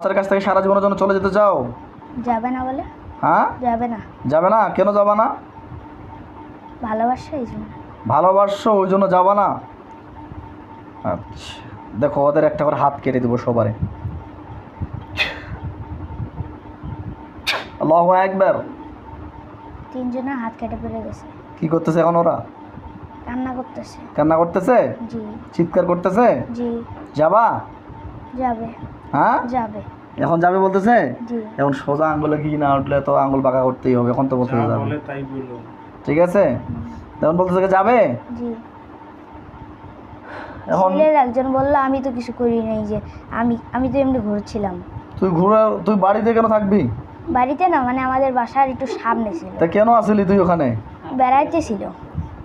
বাচ্চার কাছ থেকে সারা জীবনের জন্য চলে যেতে চাও? যাবে না বলে। হ্যাঁ? যাবে না। যাবে না? কেন যাবা না? ভালোবাসা এই জন্য। ভালোবাসো ওই জন্য যাবা না? আচ্ছা দেখো ওদের একটা করে হাত কেটে দেবো সবারে। আল্লাহু একবার তিনজনের হাত কেটে পড়ে গেছে। কি করতেছে এখন ওরা? কান্না করতেছে। কান্না করতেছে? জি। চিৎকার করতেছে? জি। যাবা? যাবে। হ্যাঁ? যাবে। এখন যাবে বলতেছে? এখন সোজা আঙ্গুলে কি না উঠলে তো আঙ্গুল বাঁকা করতেই হবে এখন তো বলতে যাবে। ঠিক আছে? তখন বলতেছে যাবে? এখন একজন বলল আমি তো কিছু করি নাই যে আমি আমি তো এমনি ঘুরছিলাম। তুই ঘুরে তুই বাড়িতে কেন থাকবি? বাড়িতে না মানে আমাদের বাসার একটু সামনে ছিল। তা কেন আসলি তুই ওখানে? বেড়াইতে ছিল।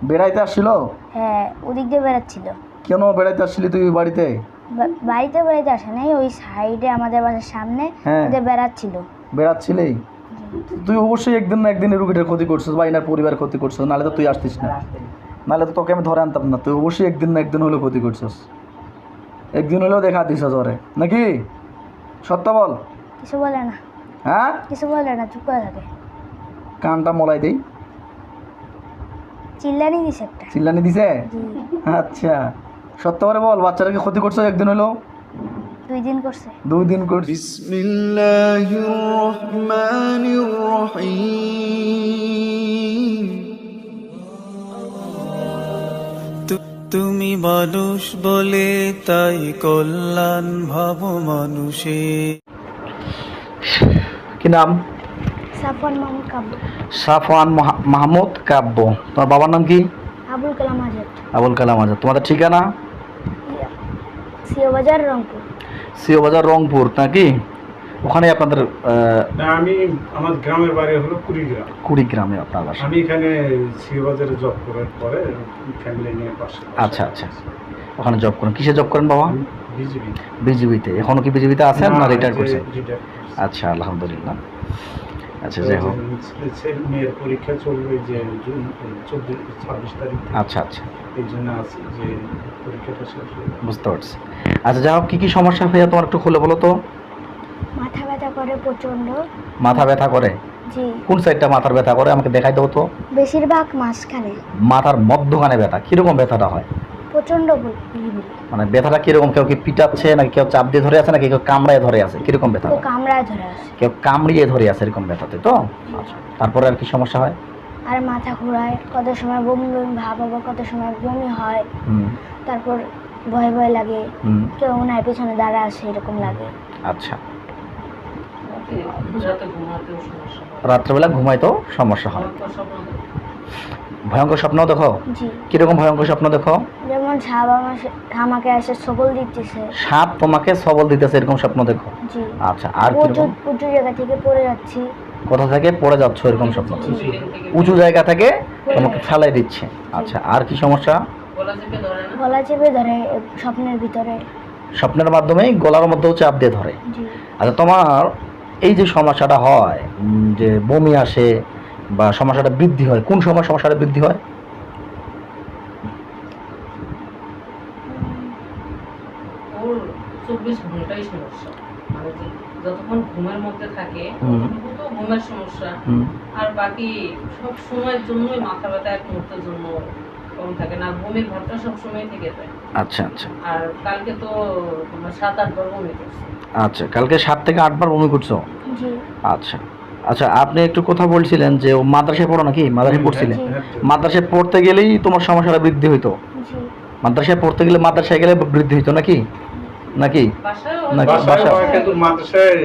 বেড়াইতে আসছিল? হ্যাঁ ওদিক দিয়ে বেড়াচ্ছিল। কেন বেড়াইতে আসছিলি তুই বাড়িতে? বাড়িতে বেড়াইতে আসে নাই ওই সাইডে আমাদের বাসার সামনে হ্যাঁ। ওদের বেড়াচ্ছিল। বেড়াচ্ছিলি তুই অবশ্যই একদিন না একদিন রুগীটার ক্ষতি করছিস বা এনার পরিবার ক্ষতি করছিস নাহলে তো তুই আসতিস না। নাহলে তো তোকে আমি ধরে আনতাম না। তুই অবশ্যই একদিন না একদিন হলেও ক্ষতি করছিস। একদিন হলেও দেখা দিস জ্বরে। নাকি? সত্য বল। কিছু বলে না। হ্যাঁ? কিছু বলে না চুপ করে থাকে। কানটা মলাই দেই। চিল্লানি দিছে একটা। চিল্লানি দিছে? জি। আচ্ছা। সত্য করে বল বাচ্চারা কি ক্ষতি করছে? একদিন হলো। দুই দিন করছে। দুই দিন তুমি মানুষ বলে তাই কল্যাণ ভাব মানুষে। কি নাম? সাফান মাহমুদ কাব্য। মাহমুদ কাব্য। তোমার বাবার নাম কি? আবুল কালাম আজাদ। আবুল কালাম আজাদ। তোমাদের ঠিকানা? সিওবাজার রংপুর। সিও বাজার রংপুর নাকি? ওখানে আপনাদের আমি আমার গ্রামের বাড়ি হলো কুড়িগ্রাম। কুড়িগ্রামে আপনার বাসা। আমি এখানে সিবাজারে জব করার পরে ফ্যামিলি নিয়ে পাশে আচ্ছা আচ্ছা। ওখানে জব করেন। কিসে জব করেন বাবা? বিজেপি বিজিবিতে। এখনও কি বিজিবিতে আছেন না রিটায়ার করছেন? আচ্ছা আলহামদুলিল্লাহ। আচ্ছা যাই হোক। মেয়ের পরীক্ষা চলবে যে জুন চোদ্দ ছাব্বিশ তারিখ আচ্ছা আচ্ছা। এই জন্য আছি যে পরীক্ষাটা শেষ বুঝতে পারছি। আচ্ছা যাই হোক কী কী সমস্যা হয়ে তোমার একটু খুলে বলো তো? মাথা ব্যথা করে প্রচণ্ড। মাথা ব্যথা করে? জি। কোন সাইডটা মাথার ব্যথা করে? আমাকে দেখাই দেবো তো। বেশিরভাগ মাঝখানে। মাথার মধ্যখানে ব্যথা। কীরকম ব্যথাটা হয়? বিলিবিলি মানে ব্যথাটা কীরকম? কেউ কি পিটাচ্ছে নাকি কেউ চাপ দিয়ে ধরে আছে নাকি কেউ কামড়ায় ধরে আছে? কীরকম ব্যথা? কামড়ায় ধরে আসে কেউ কামড়িয়ে ধরে আছে এরকম ব্যথাতে তো? আচ্ছা তারপরে আর কি সমস্যা হয়? আর মাথা ঘোরায় কত সময় বমি বমি ভাব হবে কত সময় বমি হয়। তারপর ভয় ভয় লাগে। কেউ মনে হয় পেছনে দাঁড়া আসে এরকম লাগে। আচ্ছা। রাত্রেবেলা ঘুমাইতেও সমস্যা হয়। ভয়ঙ্কর স্বপ্ন দেখো। কীরকম ভয়ঙ্কর স্বপ্ন দেখো? যেমন সাপ আমার আমাকে এসে সবল দিতেছে। সাপ তোমাকে সবল দিতেছে এরকম স্বপ্ন দেখো? জি। আচ্ছা আর উঁচু উঁচু জায়গা থেকে পড়ে যাচ্ছি। কোথা থেকে? পড়ে যাচ্ছ এরকম স্বপ্ন? উঁচু জায়গা থেকে তোমাকে ফেলাই দিচ্ছে। আচ্ছা আর কি সমস্যা? গলা চেপে ধরে স্বপ্নের ভিতরে। স্বপ্নের মাধ্যমেই গলার মধ্যেও চাপ দিয়ে ধরে। জি। আচ্ছা তোমার এই যে সমস্যাটা হয় যে বমি আসে বা সমস্যাটা বৃদ্ধি হয় কোন সময় সমস্যাটা বৃদ্ধি হয়? ঘুমের সমস্যা। হুম, আর বাকি সব সময়ের জন্যই মাথা ব্যথা এক মুহূর্তের জন্য কম থাকে না বমির ভাবটা সব সময় থেকে যায়। আচ্ছা আচ্ছা। আর কালকে তো সাত আট বমি করছে। আচ্ছা কালকে সাত থেকে আটবার বমি করছ? আচ্ছা আচ্ছা আপনি একটু কথা বলছিলেন যে ও মাদ্রাসায় পড়ো নাকি? মাদ্রাসায় পড়ছিলেন। মাদ্রাসায় পড়তে গেলেই তোমার সমস্যাটা বৃদ্ধি হইতো। মাদ্রাসায় পড়তে গেলে মাদ্রাসায় গেলে বৃদ্ধি হইতো নাকি? নাকি? নাকি বাসায় কিন্তু মাদ্রাসায়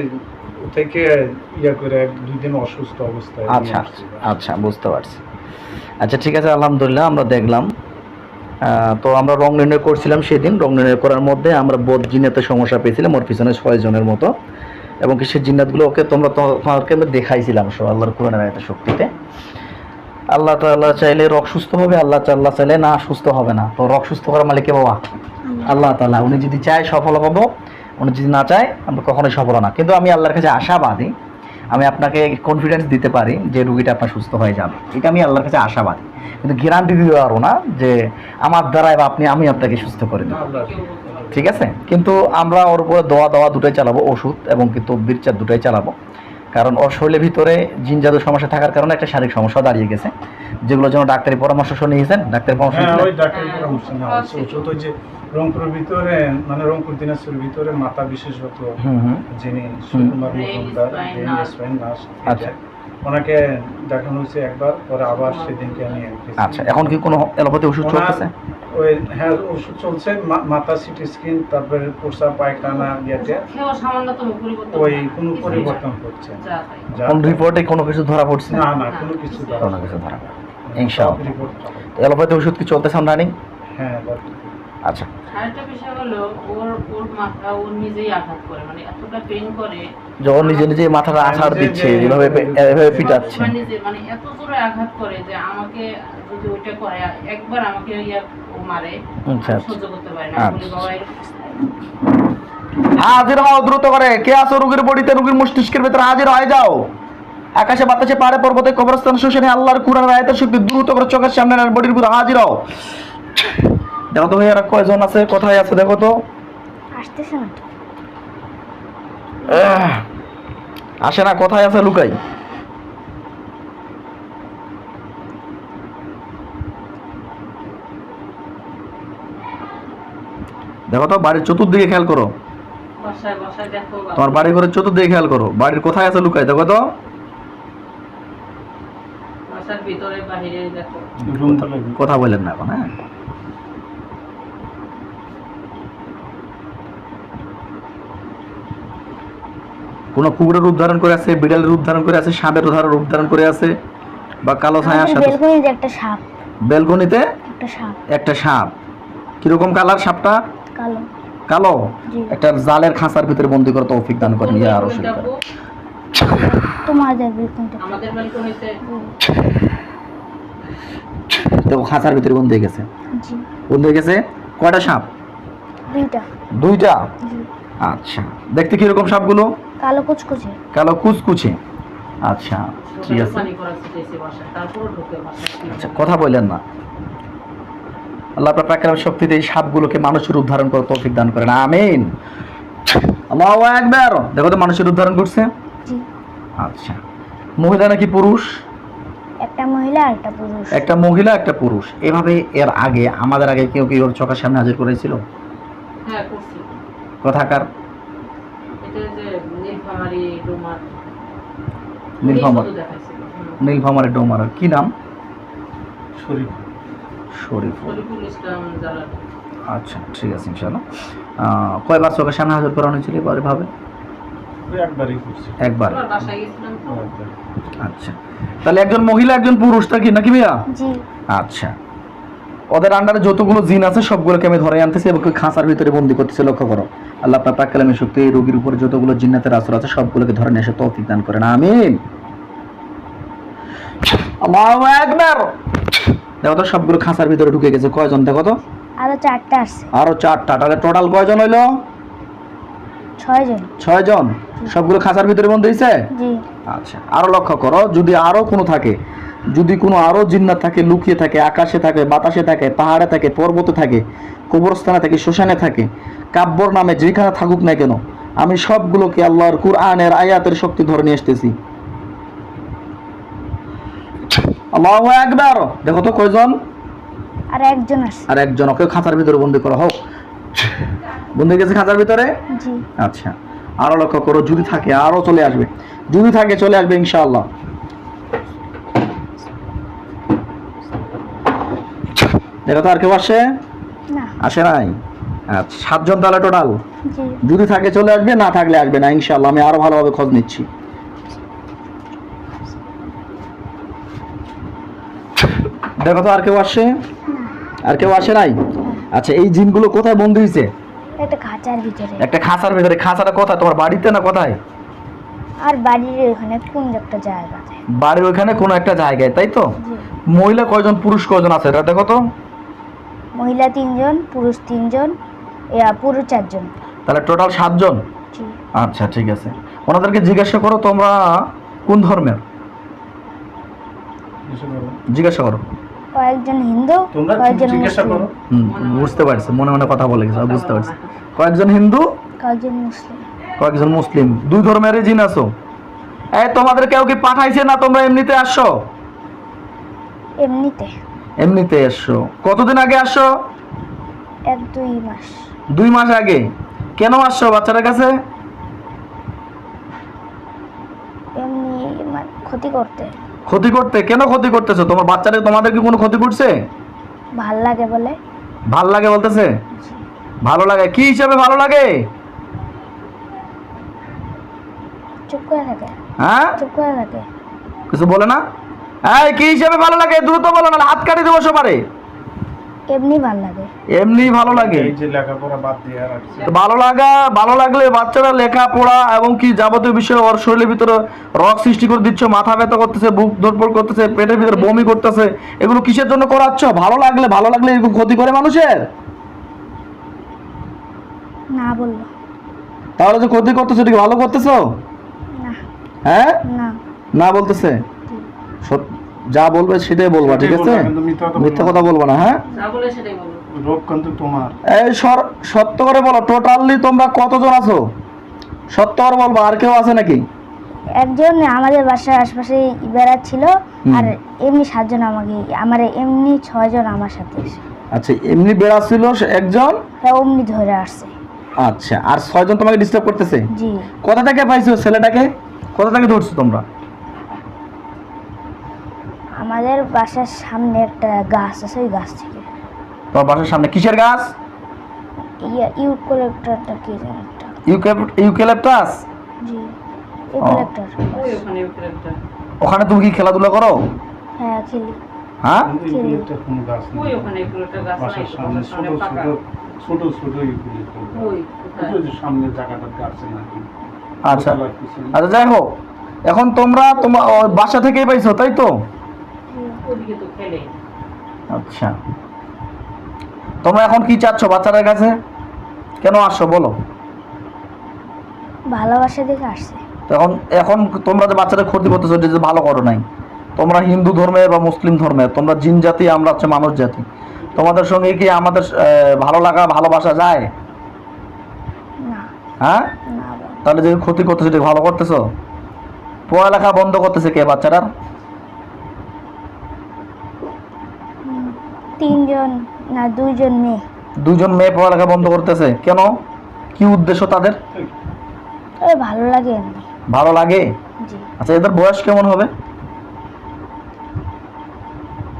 থেকে ইয়া করে এক দুই দিন অসুস্থ অবস্থায় আচ্ছা আচ্ছা বুঝতে পারছি। আচ্ছা ঠিক আছে আলহামদুলিল্লাহ আমরা দেখলাম। তো আমরা রং নির্ণয় করছিলাম সেদিন। রং নির্ণয় করার মধ্যে আমরা বোধ জিনাতে সমস্যা পেয়েছিলাম ওর পিছনে ছয় জনের মতো। এবং কি সেই জিন্নাতগুলো ওকে তোমরা তো- তোমাকে আমি দেখাইছিলাম সব আল্লাহর কোরআনের একটা শক্তিতে। আল্লাহ তাল্লাহ চাইলে রক সুস্থ হবে আল্লাহ তাল্লাহ চাইলে না সুস্থ হবে না। তো রক সুস্থ করার মালিক বাবা? আল্লাহ। তাল্লাহ উনি যদি চায় সফল হব উনি যদি না চায় আমরা কখনোই সফল না। কিন্তু আমি আল্লাহর কাছে আশাবাদী। আমি আপনাকে কনফিডেন্স দিতে পারি যে রুগীটা আপনার সুস্থ হয়ে যাবে। এটা আমি আল্লাহর কাছে আশাবাদী। কিন্তু গ্যারান্টি দিতে পারব না যে আমার দ্বারাই বা আপনি আমি আপনাকে সুস্থ করে দেবো। ঠিক আছে? কিন্তু আমরা ওর উপরে দোয়া দেওয়া দুটাই চালাবো ওষুধ এবং কি তদ্বির চার দুটাই চালাবো। কারণ ওর শরীরের ভিতরে জিন জাদু সমস্যা থাকার কারণে একটা শারীরিক সমস্যা দাঁড়িয়ে গেছে। যেগুলোর জন্য ডাক্তারি পরামর্শ নিয়েছেন ডাক্তারের পরামর্শ রংপুরের ভিতরে মানে রংপুর দিনাজপুরের ভিতরে মাথা বিশেষত যিনি সুকুমার মজুমদার আচ্ছা। ওনাকে দেখানো হয়েছে একবার পরে আবার সেদিনকে আমি আচ্ছা এখন কি কোনো অ্যালোপ্যাথি ওষুধ চলতেছে? ওই হ্যাঁ ওষুধ চলছে মা- মাথা সিটি স্কিন তারপরে পোষা পায়খানা ইয়েতে। ওই কোনো পরিবর্তন হচ্ছে কোন রিপোর্টে কোনো কিছু ধরা পড়ছে? না না কোনো কিছু কোনো কিছু ধরা ইনশাআল্লাহ। রিপোর্ট অ্যালোপ্যাথি ওষুধ কি চলতেছে রানিং হ্যাঁ আচ্ছা। আরেকটা বিষয় হলো ওর ওর মাথা ওর নিজেই আঘাত করে মানে এতটা পেন করে। যখন নিজে নিজে মাথাটা দিচ্ছে যে- এভাবে পিটাচ্ছে। মানে মানে এত জোরে আঘাত করে যে আমাকে যদি ওইটা করে একবার আমাকে ইয়া ও মারে আচ্ছা, আচ্ছা। সহ্য করতে পারি না। আচ্ছা। বলি বাবা হাজির হও দ্রুত করে। কে আছো রোগীর বডিতে? রোগীর মস্তিষ্কের ভেতরে হাজির হয়ে যাও। আকাশে বাতাসে পাহাড়ে পর্বতে কবরস্থান শোষণে আল্লাহর কুরআনের আয়াতের শক্তি দ্রুত করে চোখের সামনে আর বডির ভিতরে। হাজির হও। দেখো তো ভাইয়ারা কয়জন আছে? কোথায় আছে দেখো তো। আসতেছে না তো। আসে না কোথায় আছে লুকাই? দেখো তো বাড়ির চতুর্দিকে খেয়াল করো। তোমার বাড়ি ঘরের চতুর্দিকে খেয়াল করো। বাড়ির কোথায় আছে লুকাই দেখো তো। কথা বলেন না এখন হ্যাঁ? কোন কুকুরের রূপ ধারণ করে আছে বিড়ালের রূপ ধারণ করে আছে সাপের উদাহরণ রূপ ধারণ করে আছে বা কালো ছায়ার সাথে বেলকনিতে একটা সাপ। বেলকনিতে? একটা সাপ। একটা সাপ। কীরকম কালার সাপটা? কালো। কালো? একটা জালের খাঁচার ভিতরে বন্দি করে তৌফিক দান করেন ইয়া আরও যাব? তোমাদের বেলকনিতে। আমাদের ব্যালকনিতে দেখো খাঁচার ভিতরে বন্দি হয়ে গেছে। জি। বন্দি হয়ে গেছে। কয়টা সাপ? দুইটা। দুইটা? জি। আচ্ছা। দেখতে কীরকম সাপগুলো? কালো কুচকুচে। কালো কুচকুচে। আচ্ছা ঠিক আছে। আচ্ছা কথা বললেন না। আল্লাহ আপনার প্রাকৃতিক শক্তিতে এই সাপগুলোকে মানুষের উদ্ধারণ করে তৌফিক দান করেন। আমিন। আল্লাহু আকবার। দেখো তো মানুষের উদ্ধারণ করছে। আচ্ছা। মহিলা নাকি পুরুষ? একটা মহিলা একটা পুরুষ। একটা মহিলা একটা পুরুষ। এভাবে এর আগে আমাদের আগে কেউ কি ওর চোখের সামনে হাজির করেছিল? হ্যাঁ করছি। কথাকার এটা যে নীলফামারি ডোমার। নীলফামারের কি নাম? শরীর শরীফুল। আচ্ছা ঠিক আছে ইনশাল্লাহ কয়বার চোখের সামনে হাজির করানো হয়েছিল এবারে ভাবে? একবার। আচ্ছা। তাহলে একজন মহিলা একজন পুরুষ তা কি? নাকি ভাইয়া আচ্ছা। ওদের আন্ডারে যতগুলো জিন আছে সবগুলোকে আমি ধরে আনতেছি এবং খাঁচার ভিতরে বন্দি করতেছি লক্ষ্য করো। আল্লাহ আপনার পাকালামী শক্তি এই রোগীর উপরে যতগুলো জিন্নাতের আসর আছে সবগুলোকে ধরে নিয়ে এসে তৌফিক দান করেন। আমিন। আল্লাহু আকবার। দেখো তো সবগুলো খাঁচার ভিতরে ঢুকে গেছে। কয়জন দেখো তো? আরও চারটা আসছে আরও চারটা। তাহলে টোটাল কয়জন হইল? ছয় জন ছয় জন সবগুলো খাঁচার ভিতরে বন্দি হয়েছে জি। আচ্ছা আরও লক্ষ্য করো যদি আরও কোনো থাকে যদি কোনো আরও জিন্নাত থাকে লুকিয়ে থাকে আকাশে থাকে বাতাসে থাকে পাহাড়ে থাকে পর্বতে থাকে কবরস্থানে থাকে শ্মশানে থাকে কাব্যর নামে যেখানে থাকুক না কেন আমি সবগুলোকে আল্লাহর কুরআনের আয়াতের শক্তি ধরে নিয়ে আসতেছি। আল্লাহু আকবার! দেখো তো কয়জন? আর একজন আর একজন ওকে খাঁচার ভিতরে বন্দি করা হোক। বন্দি গেছে খাঁচার ভিতরে? আচ্ছা। আরও লক্ষ্য করো যদি থাকে আরও চলে আসবে। যদি থাকে চলে আসবে ইনশাআল্লাহ। দেখো তো আর কেউ আসে? আসে নাই? আচ্ছা সাতজন তাহলে টোটাল যদি থাকে চলে আসবে না থাকলে আসবে না ইনশাআল্লাহ। আমি আরও ভালোভাবে খোঁজ নিচ্ছি। দেখো তো আর কেউ আসে? আর কেউ আসে নাই? আচ্ছা এই জিনগুলো কোথায় বন্দি হয়েছে? একটা খাঁচার ভিতরে। একটা খাঁচার ভিতরে। খাঁচাটা কোথায়? তোমার বাড়িতে না কোথায়? আর বাড়ির ওখানে কোন একটা জায়গাতে বাড়ির ওইখানে কোনো একটা জায়গায় তাই তো? মহিলা কয়জন পুরুষ কয়জন আছে? এটা দেখো তো। মহিলা তিনজন পুরুষ তিনজন এ, পুরুষ চারজন। তাহলে টোটাল সাতজন? আচ্ছা ঠিক আছে। ওনাদেরকে জিজ্ঞাসা করো তোমরা কোন ধর্মের? জিজ্ঞাসা করো। কয়েকজন হিন্দু তোমরা কয়েকজন মুসলিম। করো। হুম, বুঝতে পারছি মনে মনে কথা বলে গেছে বুঝতে পারছি। কয়েকজন হিন্দু? কয়েকজন মুসলিম। কয়েকজন মুসলিম। দুই ধর্মের জিন আছো? এই তোমাদের কেউ কি পাঠাইছে না তোমরা এমনিতে আসছো এমনিতে। এমনিতে এসছো কতদিন আগে আসছো এক দুই মাস। দুই মাস আগে। কেন আসছো বাচ্চাদের কাছে? এমনি মানে ক্ষতি করতে। ক্ষতি করতে? কেন ক্ষতি করতেছো? তোমার বাচ্চাদের তোমাদের কি কোনো ক্ষতি করছে? ভালো লাগে বলে। ভালো লাগে বলতেছে? ভালো লাগে। কি হিসাবে ভালো লাগে? চুপ করে থাকে। হ্যাঁ? চুপ করে থাকে। কিছু বলে না? এই কি হিসাবে ভালো লাগে? দ্রুত বলো না হাত কাটি দেবো সবারে। এমনি ভালো লাগে। এমনি ভালো লাগে? লাগা লাগলে বাচ্চারা লেখাপড়া এবং কি যাবতীয় বিষয়ে ওর শরীরের ভিতরে রক সৃষ্টি করে দিচ্ছ মাথা ব্যথা করতেছে বুক ধরপড় করতেছে পেটের ভিতরে বমি করতেছে এগুলো কিসের জন্য করাচ্ছ? ভালো লাগলে ভালো লাগলে এরকম ক্ষতি করে মানুষের? না বলল তাহলে যে ক্ষতি করতেছো এটা ভালো করতেছো? না। হ্যাঁ? না। না বলতেছে? যা বলবে সেটাই বলবা ঠিক আছে? মিথ্যা কথা বলবা না। হ্যাঁ? যা বলে সেটাই বলো। রোগ কিন্তু তোমার। এই সত্য করে বলো টোটালি তোমরা কতজন আছো? সত্য করে বলব আর কেউ আছে নাকি? একজন আমাদের বাসার আশপাশে বেড়াচ্ছিল হুম। আর এমনি সাতজন আমাকে আমার এমনি ছয়জন আমার সাথে আচ্ছা এমনি বেড়াচ্ছিল একজন? হ্যাঁ অমনি ধরে আসছে। আচ্ছা আর ছয়জন তোমাকে ডিস্টার্ব করতেছে? জি। কোথা থেকে পাইছো ছেলেটাকে? কোথা থেকে ধরছো তোমরা? আমাদের বাসার সামনে একটা গাছ আছে ওই গাছ থেকে। তোমার বাসার সামনে কিসের গাছ? ইয়া ইউকোলেক্টরটা কি জানি একটা। UK- eucalyptus? জি ওই ওখানে একটা ওখানে তুমি কি খেলাধুলা করো? হ্যাঁ খেলি। হ্যাঁ? একটা কোনো গাছ ওই ওখানে এগুলো গাছ বাসার সামনে ছোট ছোট ছোট ছোট এগুলি ওই ওই সামনে জায়গাটা গাছে নাকি। আচ্ছা। আচ্ছা যাই হোক। এখন তোমরা তোমার বাসা থেকেই পাইছো তাই তো? ওদিকে তো খেলে আচ্ছা। তোমরা এখন কি চাচ্ছ বাচ্চাদের কাছে? কেন আসছো বলো। ভালোবাসা দেখে আসছে। এখন এখন তোমরা যে বাচ্চাদের ক্ষতি করতেছো যে যে ভালো করো নাই। তোমরা হিন্দু ধর্মে বা মুসলিম ধর্মে তোমরা জিন জাতি আমরা হচ্ছে মানুষ জাতি। তোমাদের সঙ্গে কি আমাদের ভালো লাগা ভালোবাসা যায়? হ্যাঁ? তাহলে যে ক্ষতি করতেছো এটা ভালো করতেছো? পড়ালেখা বন্ধ করতেছে কে বাচ্চারা তিনজন না দুইজন মেয়ে। দুজন মেয়ে পড়ালেখা বন্ধ করতেছে। কেন? কি উদ্দেশ্য তাদের? ওই ভালো লাগে এমনি ভালো লাগে? জি। আচ্ছা এদের বয়স কেমন হবে?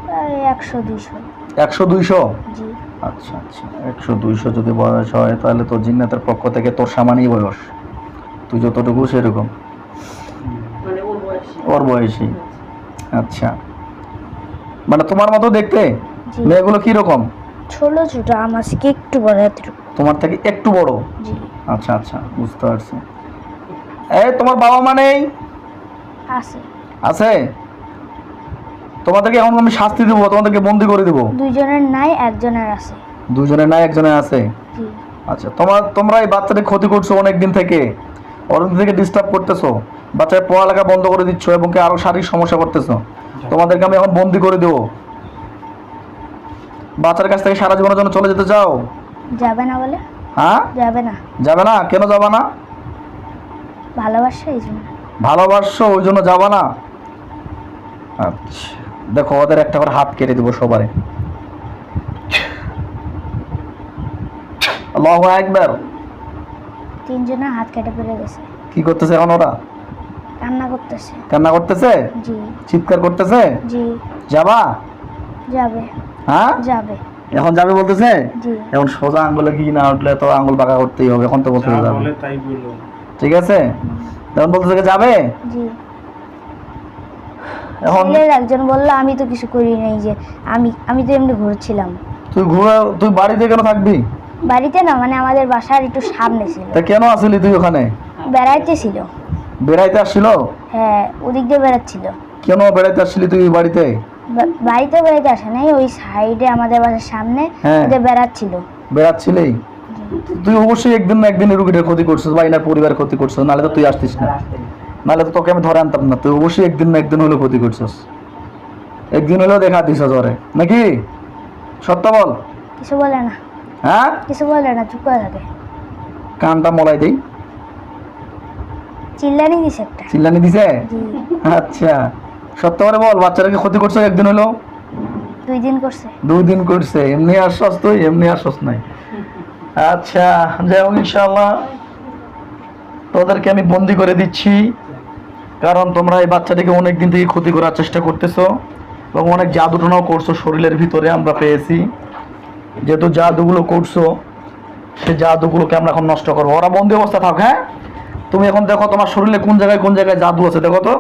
ওই একশো দুইশো। একশো দুইশো? জি। আচ্ছা আচ্ছা একশো দুইশো যদি বয়স হয় তাহলে তো জিন্নাতের পক্ষ থেকে তোর সামানই বয়স। তুই যতটুকু সেরকম। মানে ওর বয়সী। ওর বয়সী। আচ্ছা। মানে তোমার মতো দেখতে? মেয়েগুলো কীরকম ছোট ছোট আমার থেকে একটু বড় এতটুকু তোমার থেকে একটু বড়? জি। আচ্ছা আচ্ছা বুঝতে পারছি। এই তোমার বাবা মা নেই? আছে। আছে? তোমাদেরকে এখন আমি শাস্তি দেবো তোমাদেরকে বন্দি করে দেবো। দুইজনের নাই একজনের আছে। দুজনের নাই একজনের আছে? জি। আচ্ছা তোমার তোমরা এই বাচ্চাদের ক্ষতি করছ অনেক দিন থেকে। অনেক থেকে ডিস্টার্ব করতেছো। বাচ্চার পড়ালেখা বন্ধ করে দিচ্ছ এবং কি আরও শারীরিক সমস্যা করতেছো। তোমাদেরকে আমি এখন বন্দি করে দেবো। বাচ্চার কাছ থেকে সারা জীবনের জন্য চলে যেতে চাও? যাবে না বলে। হ্যাঁ? যাবে না। যাবে না? কেন যাবে না? ভালোবাসা এই জন্য। ভালোবাসছো ওই জন্য যাবে না? আচ্ছা দেখো ওদের একটা করে হাত কেটে দেবো সবারে। আল্লাহু একবার তিনজনের হাত কেটে পড়ে গেছে। কি করতেছে এখন ওরা? কান্না করতেছে। কান্না করতেছে? জি। চিৎকার করতেছে? জি। যাবা? যাবে। হ্যাঁ? যাবে। এখন যাবে বলতেছে? এখন সোজা আঙ্গুলে কি না উঠলে তো আঙ্গুল বাঁকা করতেই হবে এখন তো বলতে যাবে। ঠিক আছে? এখন বলতেছে যে যাবে? জি। এখন একজন বলল আমি তো কিছু করি নাই যে আমি আমি তো এমনি ঘুরছিলাম। তুই ঘুরে তুই বাড়িতে কেন থাকবি? বাড়িতে না মানে আমাদের বাসার একটু সামনে ছিল। তা কেন আসলি তুই ওখানে? বেড়াইতে ছিল। বেড়াইতে আসছিল? হ্যাঁ ওদিক দিয়ে বেড়াচ্ছিল। কেন বেড়াইতে আসছিলি তুই বাড়িতে? বাড়িতে বেড়াইতে আসে নাই ওই সাইডে আমাদের বাসার সামনে হ্যাঁ। ওদের বেড়াচ্ছিল। বেড়াচ্ছিলি তুই অবশ্যই একদিন না একদিন রুগীটার ক্ষতি করছিস বা এনার পরিবারের ক্ষতি করছিস নাহলে তো তুই আসতিস না। নাহলে তো তোকে আমি ধরে আনতাম না তুই অবশ্যই একদিন না একদিন হলে ক্ষতি করছিস। একদিন হলেও দেখা দিছ জ্বরে। নাকি? সত্য বল। কিছু বলে না। হ্যাঁ? কিছু বলে না চুপ করে থাকে। কানটা মলাই দেই। চিল্লানি দিছে একটা। চিল্লানি দিছে? আচ্ছা। সত্য করে বল বাচ্চাটাকে ক্ষতি করছ? একদিন হলো? দুই দিন করছে। দুই দিন করছে এমনি আশ্বাস তুই এমনি আশ্বাস নাই। আচ্ছা যাই হোক ইনশাল্লাহ তোদেরকে আমি বন্দি করে দিচ্ছি কারণ তোমরা এই বাচ্চাটিকে অনেক দিন থেকে ক্ষতি করার চেষ্টা করতেছো এবং অনেক জাদুটনাও করছ শরীরের ভিতরে আমরা পেয়েছি। যেহেতু জাদুগুলো করছ সেই জাদুগুলোকে আমরা এখন নষ্ট করব। ওরা বন্দি অবস্থা থাক হ্যাঁ? তুমি এখন দেখো তোমার শরীরে কোন জায়গায় কোন জায়গায় জাদু আছে দেখো তো।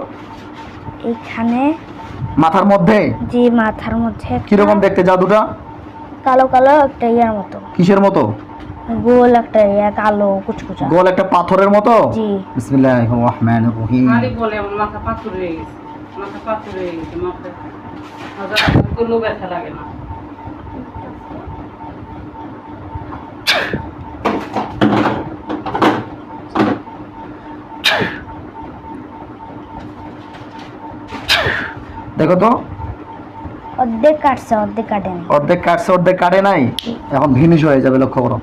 এইখানে। মাথার মধ্যে? যে মাথার মধ্যে একটা কীরকম দেখতে জাদুটা? কালো কালো একটা ইয়ার মতো। কিসের মতো? গোল একটা ইয়া কালো কুচকুচা। গোল একটা পাথরের মতো? জি। বিসমিল্লাহির রহমানির রহিম। আরে বলে আমার মাথা পাথর হয়ে গেছে। মাথা পাথর হয়ে গেছে মাথা। মাথা কোনো ব্যথা লাগে না। দেখো তো। অর্ধেক কাটছে অর্ধেক কাটেনি অর্ধেক কাটছে অর্ধেক কাটে নাই? এখন ভিনিশ হয়ে যাবে লক্ষ্য করো।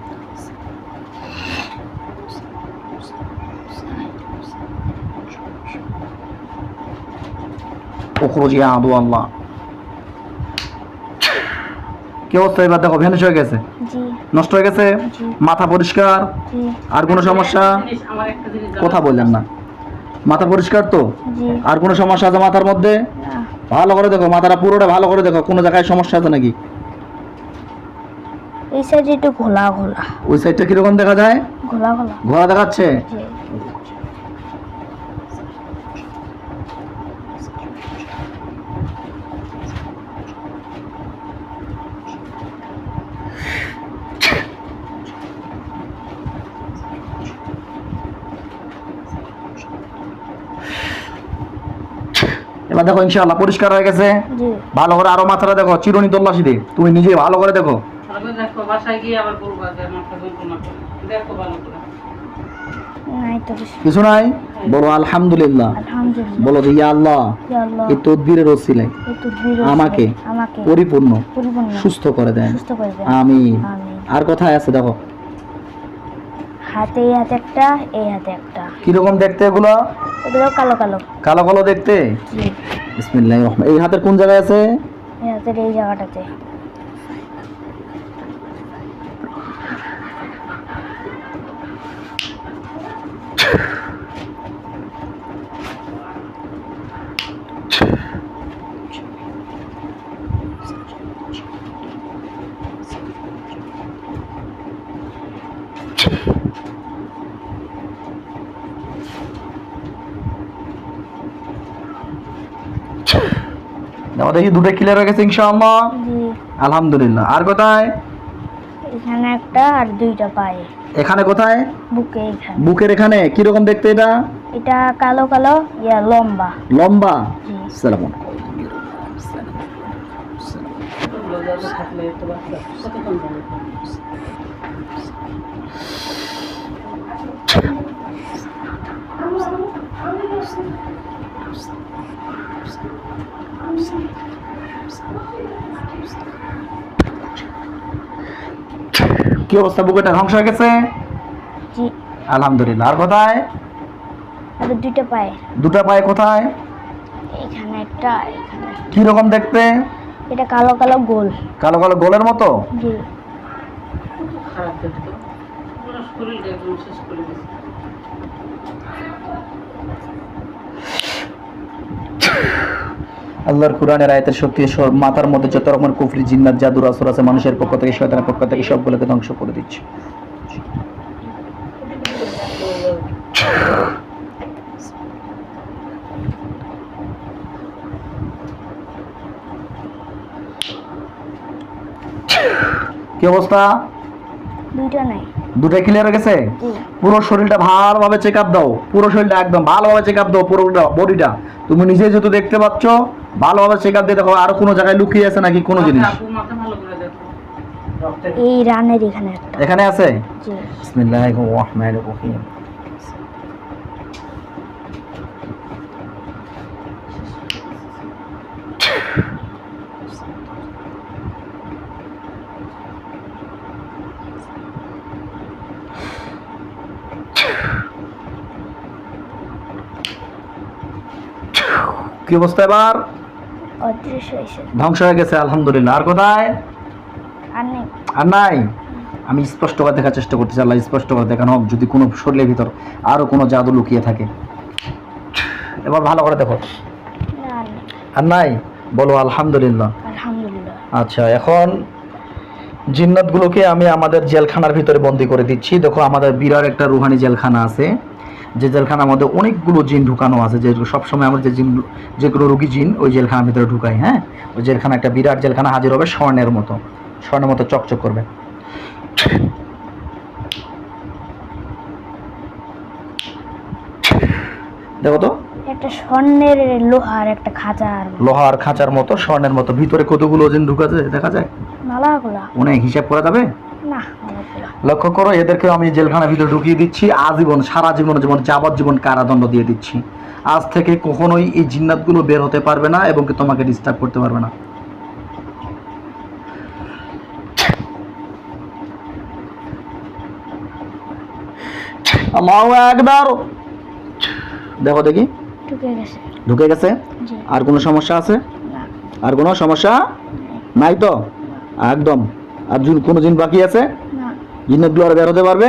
উখরুজি আদু আল্লাহ। কি অবস্থা এবার? দেখো ভ্যানিশ হয়ে গেছে? নষ্ট হয়ে গেছে? মাথা পরিষ্কার? আর কোনো সমস্যা? কথা বললেন না। মাথা পরিষ্কার তো? আর কোনো সমস্যা আছে মাথার মধ্যে? না, ভালো করে দেখো মাথাটা পুরোটা ভালো করে দেখো কোনো জায়গায় সমস্যা আছে নাকি? এই সাইডে একটু ঘোলা ঘোলা। ওই সাইডটা কীরকম দেখা যায়? ঘোলা ঘোলা। ঘোলা দেখাচ্ছে? এবার দেখো ইনশাআল্লাহ পরিষ্কার হয়ে গেছে। জি। ভালো করে আরও মাথাটা দেখো চিরুনি তল্লাশি দে। তুমি নিজে ভালো করে দেখো। ভালো দেখো বাসায় গিয়ে আবার বলবা যে মাথা যন্ত্রণা করে দেখো ভালো করে। কিছু। নাই? বলো আলহামদুলিল্লাহ। আলহামদুলিল্লাহ। বলো যে ইয়া আল্লাহ আল্লাহ। এই তদবিরের ওসিলায়। আমাকে আমাকে পরিপূর্ণ পরিপূর্ণ সুস্থ করে দেন। আমিন। আর কোথায় আছে দেখো। হাতে এই হাতে একটা এই হাতে একটা। কীরকম দেখতে এগুলো? এগুলো কালো কালো। কালো কালো দেখতে? জি। বিসমিল্লাহির রহমান এই হাতের কোন জায়গায় আছে? এই হাতের এই জায়গাটাতে। দেখো দুটো ক্লিয়ার হয়ে গেছে ইনশাআল্লাহ জি আলহামদুলিল্লাহ আর কোথায় এখানে একটা আর দুইটা পায়ে এখানে কোথায় বুকে এখানে বুকের এখানে কি রকম দেখতে এটা এটা কালো কালো ইয়া লম্বা লম্বা জি সালাম এতগুলো জাদু থাকলে তো বাচ্চা কতক্ষণ যাবে কি অবস্থা বুকেটা ধ্বংস হয়ে গেছে? জি। আলহামদুলিল্লাহ। আর কোথায়? আর দুইটা পায়ে। দুটো পায়ে কোথায়? এখানে একটা এখানে কি রকম দেখতে? এটা কালো কালো গোল। কালো কালো গোলের মতো? জি। খারাপ দেখতে। পুরো শরীরটা শেষ করে আল্লাহর কোরআনের আয়াতের শক্তি মাথার মধ্যে যত রকমের কুফরি জিন্নাত জাদুর আসর আছে মানুষের পক্ষ থেকে শয়তানের পক্ষ থেকে সবগুলোকে ধ্বংস করে দিচ্ছে। কি অবস্থা? দুইটা নাই। দুটাই ক্লিয়ার হয়ে গেছে? পুরো শরীরটা ভালোভাবে চেক আপ দাও। পুরো শরীরটা একদম ভালোভাবে চেক আপ দাও পুরো বডিটা তুমি নিজে যেহেতু দেখতে পাচ্ছ ভালোভাবে চেক আপ দিয়ে দেখো আর কোনো জায়গায় লুকিয়ে আছে নাকি কোনো জিনিস? এই রানের এখানে একটা। এখানে আছে? বিসমিল্লাহির রহমানির রহিম। কি অবস্থা এবার? ধ্বংস হয়ে গেছে আলহামদুলিল্লাহ। আর কোথায়? আর নাই। আমি স্পষ্ট করে দেখার চেষ্টা করতেছি আল্লাহ স্পষ্ট করে দেখানো হোক যদি কোনো শরীরের ভিতর আরও কোনো জাদু লুকিয়ে থাকে। এবার ভালো করে দেখো। আর নাই। বলো আলহামদুলিল্লাহ। আলহামদুলিল্লাহ। আচ্ছা এখন জিন্নাতগুলোকে আমি আমাদের জেলখানার ভিতরে বন্দি করে দিচ্ছি। দেখো আমাদের বিরাট একটা রুহানি জেলখানা আছে। যে জেলখানার মধ্যে অনেকগুলো জিন ঢুকানো আছে যে সবসময় আমরা যে জিন যেগুলো রুগী জিন ওই জেলখানার ভিতরে ঢুকাই হ্যাঁ? ওই জেলখানা একটা বিরাট জেলখানা হাজির হবে স্বর্ণের মতো স্বর্ণের মতো চকচক করবে। দেখো তো। একটা স্বর্ণের লোহার একটা খাঁচার লোহার খাঁচার মতো স্বর্ণের মতো। ভিতরে কতগুলো জিন ঢুকাছে দেখা যায়? মালাগুলা। অনেক হিসাব করা যাবে? না লক্ষ্য করো এদেরকে আমি জেলখানার ভিতরে ঢুকিয়ে দিচ্ছি। আজীবন সারা জীবন যেমন যাবজ্জীবন কারাদণ্ড দিয়ে দিচ্ছি। আজ থেকে কখনোই এই জিন্নাতগুলো বের হতে পারবে না এবং তোমাকে ডিস্টার্ব করতে পারবে না। আল্লাহু আকবার। দেখো দেখি। ঢুকে গেছে। ঢুকে গেছে? আর কোনো সমস্যা আছে? আর কোনো সমস্যা? নাই তো? একদম। আর কোনো জিন বাকি আছে? জিন্নাতগুলো আর বের হতে পারবে?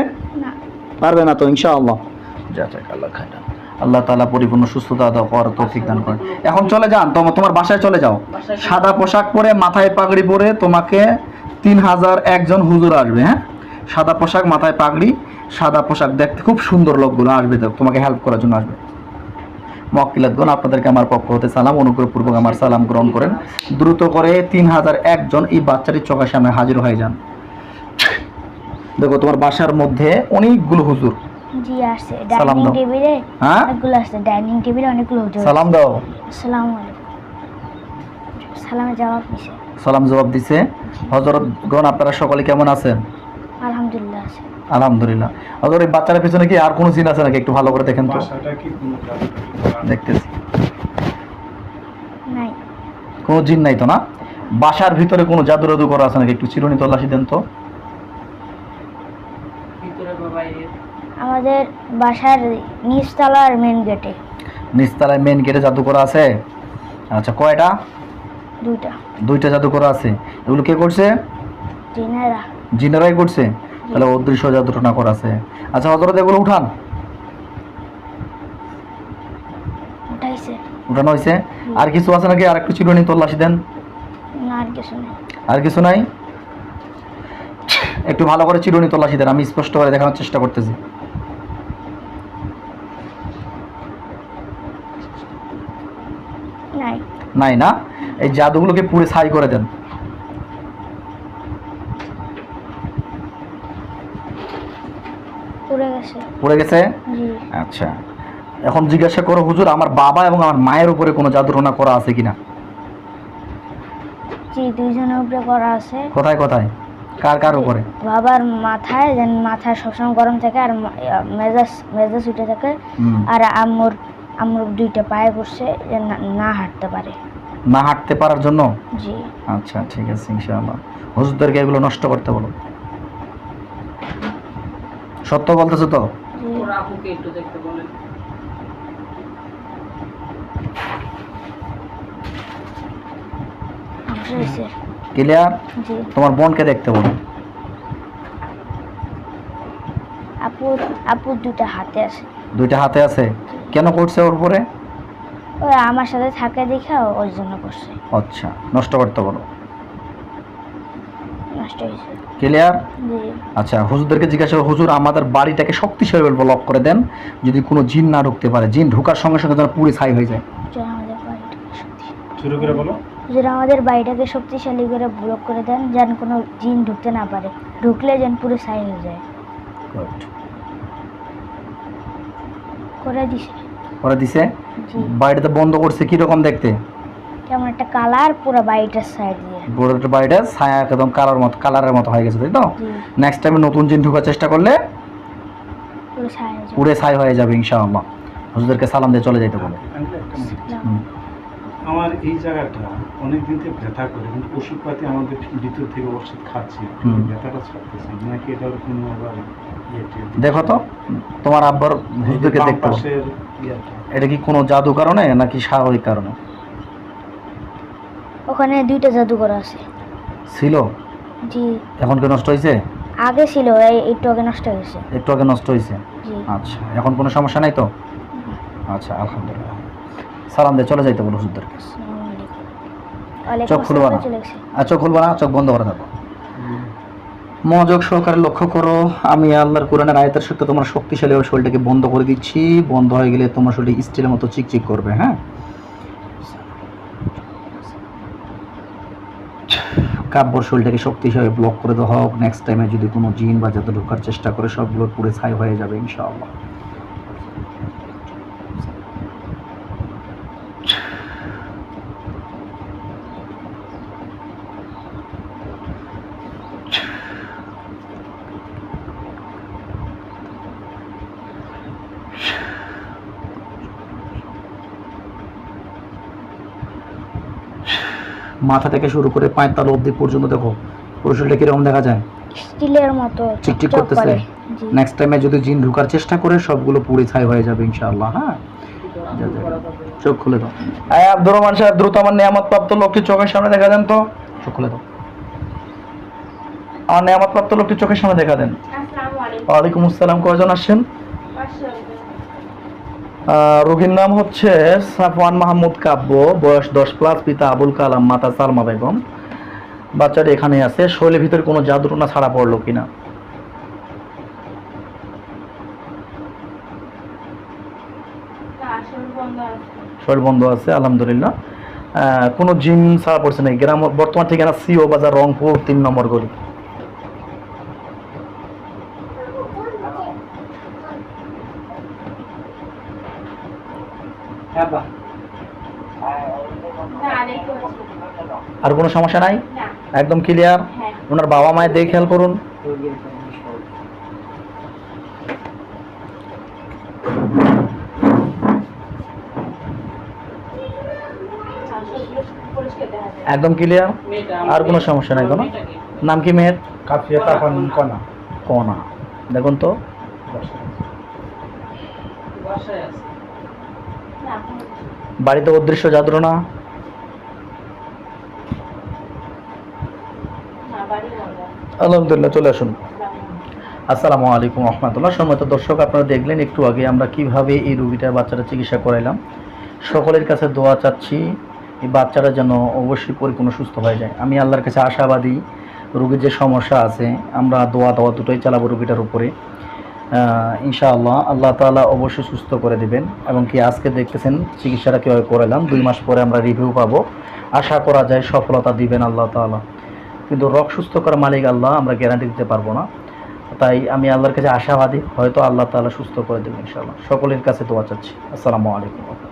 পারবে না তো ইনশাআল্লাহ। আল্লাহ তাআলা পরিপূর্ণ সুস্থতা দাও করার তৌফিক দান করেন। এখন চলে যান তোমার তোমার বাসায় চলে যাও। সাদা পোশাক পরে মাথায় পাগড়ি পরে তোমাকে তিন হাজার একজন হুজুর আসবে হ্যাঁ? সাদা পোশাক মাথায় পাগড়ি সাদা পোশাক দেখতে খুব সুন্দর লোকগুলো আসবে তো তোমাকে হেল্প করার জন্য আসবে। মক্কিলাতগণ আপনাদেরকে আমার পক্ষ হতে সালাম অনুগ্রহপূর্বক আমার সালাম গ্রহণ করেন। দ্রুত করে তিন হাজার একজন এই বাচ্চাটির চোখের সামনে হাজির হয়ে যান। দেখো তোমার বাসার মধ্যে অনেকগুলো হুজুর। জি আসছে। সালাম ডাইনিং দাও। টেবিলে হ্যাঁ? অনেকগুলো আসছে। ডাইনিং টেবিলে অনেকগুলো হুজুর। সালাম দাও। আসসালামু আলাইকুম। সালামে জবাব দিছে। সালাম জবাব দিছে। হজরত আপনারা সকলে কেমন আছেন? আলহামদুলিল্লাহ আছে। আলহামদুলিল্লাহ। হজরত এই বাচ্চার পিছনে কি আর কোনো জিন আছে নাকি? একটু ভালো করে দেখেন তো। বাসাটা কি কোনো জাদুটাকি করা? দেখতেছি। নাই। কোনো জিন নাই তো না? বাসার ভিতরে কোনো জাদু রাদু করা আছে নাকি? একটু চিরুনি তল্লাশি দেন তো ভিতরে বা বাইরে আমাদের বাসার নিচতলার মেন গেটে নিচতলায় মেন গেটে জাদু করা আছে? আচ্ছা কয়টা? দুইটা। দুইটা জাদু করা আছে। এগুলো কে করছে? টিনেরা জিনেরাই করছে? তাহলে অদৃশ্য জাদুটনা করা আছে। আচ্ছা হজরত এগুলো উঠান। উঠাইছে। উঠানো হয়েছে আর কিছু আছে নাকি? আর একটু চিরুনি তল্লাশি দেন। না আর কিছু নেই। আর কিছু নাই? একটু ভালো করে চিরুনি তল্লাশি দেন আমি স্পষ্ট করে দেখানোর চেষ্টা করতেছি। নাই। না? এই জাদুগুলোকে পুরো ছাই করে দেন। পড়ে গেছে। আচ্ছা। এখন জিজ্ঞাসা করো হুজুর আমার বাবা এবং আমার মায়ের উপরে কোনো জাদুটনা করা আছে কিনা? জি দুইজনের উপরে করা আছে। কোথায় কোথায়? কার কার উপরে? বাবার মাথায় যেন মাথা সবসময় গরম থাকে আর মেজাজ মেজাজ উঠে থাকে। আর আম্মুর আম্মুর দুইটা পায়ে করছে যে না- হাঁটতে পারে। না হাঁটতে পারার জন্য? জি। আচ্ছা ঠিক আছে ইনশাআল্লাহ। হুজুরদেরকে এগুলো নষ্ট করতে বলো। সত্য বলতেছো তো? জি। ওর একটু দেখতে বলেন ক্লিয়ার? তোমার বোনকে দেখতে বলো। আপুর আপুর দুইটা হাতে আছে। দুইটা হাতে আছে। কেন করছে ওর উপরে? ওই আমার সাথে থাকে দেখে ওই জন্য করছে। আচ্ছা নষ্ট করতে বলো। ক্লিয়ার জি। আচ্ছা হুজুরদেরকে জিজ্ঞাসা করো, হুজুর আমাদের বাড়িটাকে শক্তিশালী লক করে দেন। যদি কোনো জিন না ঢুকতে পারে জিন ঢোকার সঙ্গে সঙ্গে যেন পুরো ছাই হয়ে যায়। যেন আমাদের বাড়িটাকে শক্তি শুরু করে বলো। যেন আমাদের বাড়িটাকে শক্তিশালী করে ব্লক করে দেন যেন কোনো জিন ঢুকতে না পারে। ঢুকলে যেন পুরো ছাই হয়ে যায়। Good. করে দিছে। বাড়িটা বন্ধ করছে কি রকম দেখতে? কেমন একটা কালার পুরো বাড়িটার সাইড দিয়ে। বড়টা বাড়িটা ছায়া একদম কালার মতো কালারের মতো হয়ে গেছে তাই তো? নেক্সট টাইমে নতুন জিন ঢোকার চেষ্টা করলে পুরো ছাই ছায়া হয়ে যাবে ইনশাআল্লাহ। হুজুরদেরকে সালাম দিয়ে চলে যাইতে বলো। আমার এই জায়গাটা অনেক দিন থেকে ব্যথা করে কিন্তু ওষুধপাতি আমাদের ভিতর থেকে ওষুধ খাচ্ছি ব্যথাটা ছাড়তেছে না। নাকি এটার কোনো আবার ইয়ে দেখো তো তোমার আব্বার হুজুরকে দেখতে। এটা কি কোনো জাদু কারণে নাকি স্বাভাবিক কারণে? ওখানে দুইটা জাদুঘর আছে। ছিল? জি। এখন কি নষ্ট হয়েছে আগে ছিল এই একটু আগে নষ্ট হয়ে গেছে একটু আগে নষ্ট হয়েছে জি। আচ্ছা এখন কোনো সমস্যা নাই তো? আচ্ছা আলহামদুলিল্লাহ। সালাম দিয়ে চলে যাইতে বলো আলাইকুম। ওয়ালাইকুম চোখ খুলবা না? আর চোখ খুলবা না? চোখ বন্ধ করে থাকো। মনোযোগ সহকারে লক্ষ্য করো আমি আল্লাহর কোরআনের আয়তের সত্য তোমার শক্তিশালী শরীরটাকে বন্ধ করে দিচ্ছি। বন্ধ হয়ে গেলে তোমার শরীর স্টিলের মতো চিকচিক করবে হ্যাঁ? কাব্যর শরীরটাকে শক্তিশালী ব্লক করে দেওয়া হোক নেক্সট টাইমে যদি কোনো জিন বা যাতে ঢোকার চেষ্টা করে সবগুলো পুরো ছাই হয়ে যাবে ইনশাআল্লাহ। মাথা থেকে শুরু করে পায়ের তালু অবধি পর্যন্ত দেখো পুরো শরীরটা কীরকম দেখা যায়? স্টিলের মতো চিকচিক করতেছে। নেক্সট টাইমে যদি জিন ঢোকার চেষ্টা করে সবগুলো পুড়ে ছাই হয়ে যাবে ইনশাআল্লাহ হ্যাঁ। চোখ খুলে দাও। আয় আব্দুর রহমান সাহেব দ্রুত আমার নিয়ামত প্রাপ্ত লোকটি চোখের সামনে দেখা দেন তো। চোখ খুলে দাও। আমার নিয়ামত প্রাপ্ত লোকটি চোখের সামনে দেখা দেন। ওয়ালাইকুম আসসালাম কয়জন আসছেন? রোগীর নাম হচ্ছে সাফওয়ান মাহমুদ কাব্য, বয়স দশ প্লাস পিতা আবুল কালাম, মাতা সালমা বেগম। বাচ্চাটি এখানে আছে, শরীরের ভিতরে কোনো জাদুটনা ছাড়া পড়ল কিনা। শরীর বন্ধ আছে, আলহামদুলিল্লাহ। কোনো জিম ছাড়া পড়ছে না গ্রাম বর্তমান ঠিকানা সিও বাজার, রংপুর, তিন নম্বর গলি। আর কোনো সমস্যা নাই? একদম ক্লিয়ার ওনার বাবা মায়ের দেখে খেয়াল করুন। একদম ক্লিয়ার আর কোনো সমস্যা নাই কোনো? নাম কি মেয়ের? কাফিয়া কনা। কনা। দেখুন তো। বাড়িতে অদৃশ্য জাদুর না আলহামদুলিল্লাহ, চলে আসুন। আসসালামু আলাইকুম রহমতুল্লাহ। সম্মত দর্শক, আপনারা দেখলেন একটু আগে আমরা কীভাবে এই রুগীটার বাচ্চাটা চিকিৎসা করাইলাম। সকলের কাছে দোয়া চাচ্ছি, এই বাচ্চাটা যেন অবশ্যই পরিপূর্ণ সুস্থ হয়ে যায়। আমি আল্লাহর কাছে আশাবাদী, রুগীর যে সমস্যা আছে, আমরা দোয়া দোয়া দুটোই চালাবো রুগীটার উপরে। ইনশাআল্লাহ আল্লাহ তাআলা অবশ্যই সুস্থ করে দিবেন। এবং কি আজকে দেখতেছেন চিকিৎসাটা কীভাবে করালাম দুই মাস পরে আমরা রিভিউ পাবো। আশা করা যায় সফলতা দিবেন আল্লাহ তাআলা। কিন্তু রক সুস্থ করা মালিক আল্লাহ, আমরা গ্যারান্টি দিতে পারব না। তাই আমি আল্লাহর কাছে আশাবাদী, হয়তো আল্লাহ তালা সুস্থ করে দেবেন ইনশাআল্লাহ। সকলের কাছে দোয়া চাচ্ছি। আসসালামু আলাইকুম।